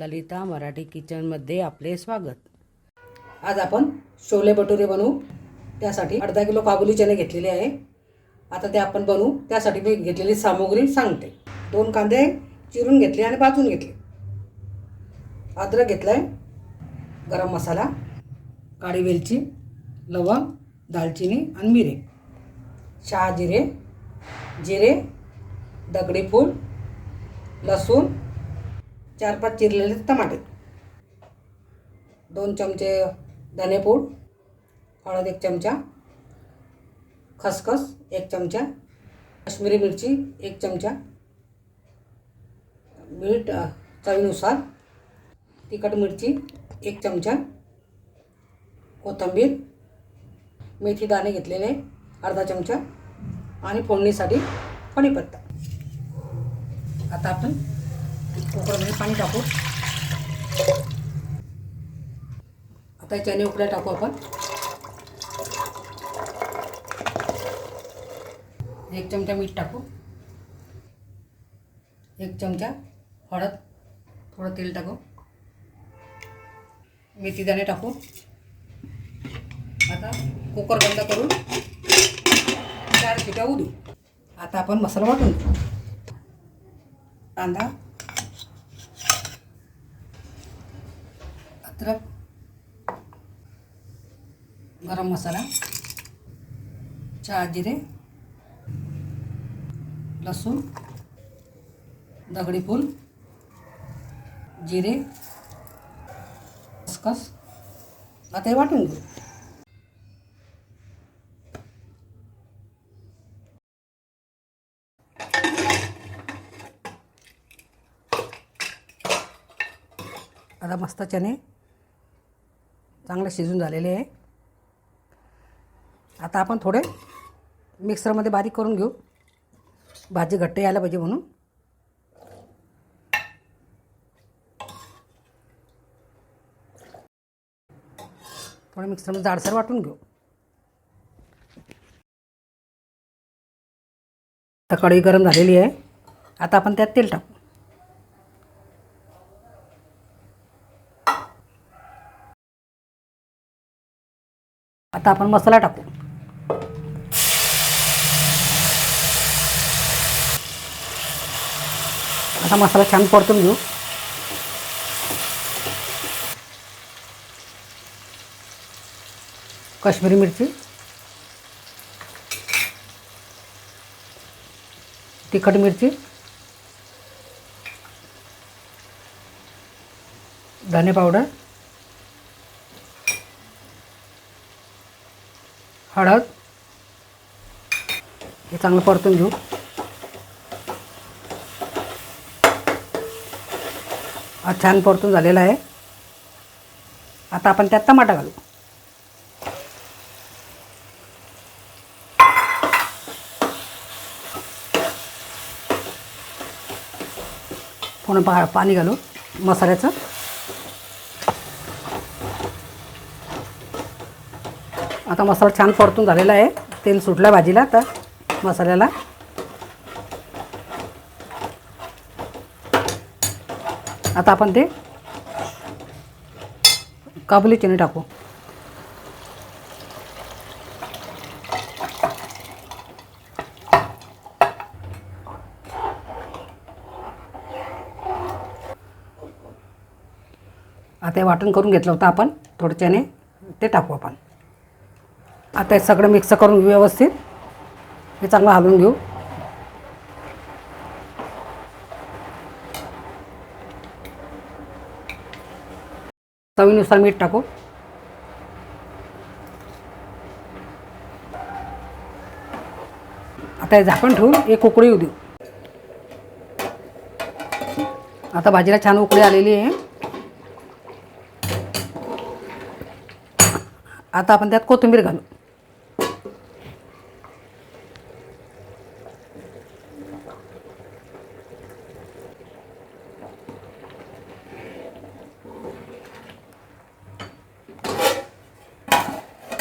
ललिता मराठी किचनमध्ये आपले स्वागत. आज आपण छोले भटुरे बनवू. त्यासाठी अर्धा किलो काबुली चणे घेतलेले आहे. आता ते आपण बनवू. त्यासाठी मी घेतलेली सामुग्री सांगते. दोन कांदे चिरून घेतले आणि भाजून घेतले. अद्रक घेतलं आहे गरम मसाला काळी वेलची लवंग दालचिनी आणि मिरे. शहा जिरे जिरे दगडी फूल लसूण चार पाच चिरलेले टमाटे. दोन चमचे धनेपूड हळद एक चमचा खसखस एक चमचा काश्मीरी मिरची एक चमचा मीठ चवीनुसार तिखट मिरची एक चमचा कोथिंबीर मेथी दाणे घेतलेले अर्धा चमचा आणि फोडणीसाठी कढीपत्ता आता आपण कुकरमध्ये पाणी टाकू. आता हे चणे उकड्या टाकू आपण. एक चमचा मीठ टाकू. एक चमचा हळद थोडं तेल टाकू. मेथी दाणे टाकू. आता कुकर बंद करून चार शिट्या उदू आता आपण मसाला वाटून कांदा अद्रक गरम मसाला चहा जिरे लसूण दगडी फूल जिरे खसखस आता हे वाटून घेऊ. आता मस्त चणे चांगले शिजून झालेले आहे. आता आपण थोडे मिक्सरमध्ये बारीक करून घेऊ. भाजी घट्ट यायला पाहिजे म्हणून. थोडं मिक्सरमध्ये जाडसर वाटून घेऊ. आता कढई गरम झालेली आहे. आता आपण त्यात तेल टाकू. आता आपण मसाला टाकू. आता मसाला छान परतून घेऊ. काश्मीरी मिरची. तिखट मिरची. धने पावडर. हळद. हे चांगलं परतून घेऊ. हा छान परतून झालेला आहे. आता आपण त्यात टमाटा घालू. पूर्ण पा पाणी घालू मसाल्याचं. आता मसाला छान परतून झालेला आहे. तेल सुटलं भाजीला तर मसाल्याला. आता आपण ते काबुली चणे टाकू. आता हे वाटण करून घेतलं होतं आपण. थोडं चणे ते टाकू आपण. आता हे सगळं मिक्स करून व्यवस्थित. हे चांगलं हलवून घेऊ. चवीनुसार मीठ टाकू. आता हे झाकण ठेवून एक उकळी येऊ देऊ. आता भाजीला छान उकळी आलेली आहे. आता आपण त्यात कोथिंबीर घालू.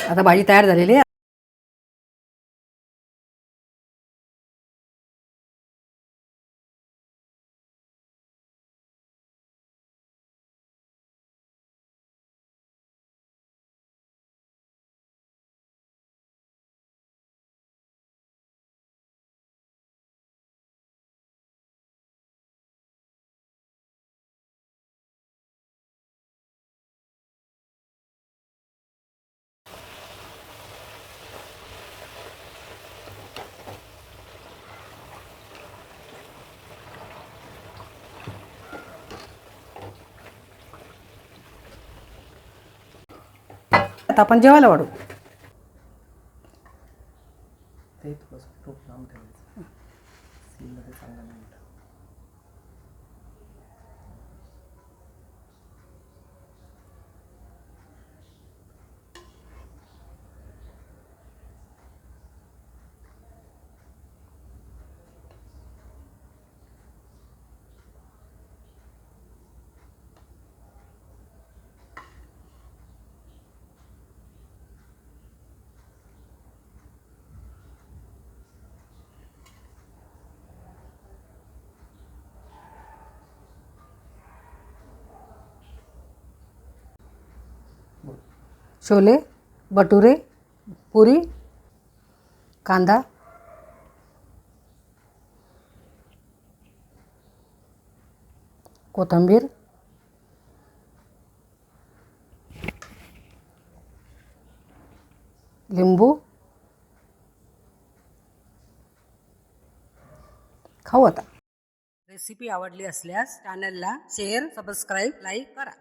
आता भाजी तयार झालेली आहे. आता आपण जेवायला वाढू. ते थोडंसं खूप लांब ठेवायचं. सीलमध्ये चांगलं नाही छोले भटुरे पुरी कांदा. कोथिंबीर. लिंबू. खाऊ आता. रेसिपी आवडली असल्यास चॅनलला शेअर सबस्क्राईब लाईक करा.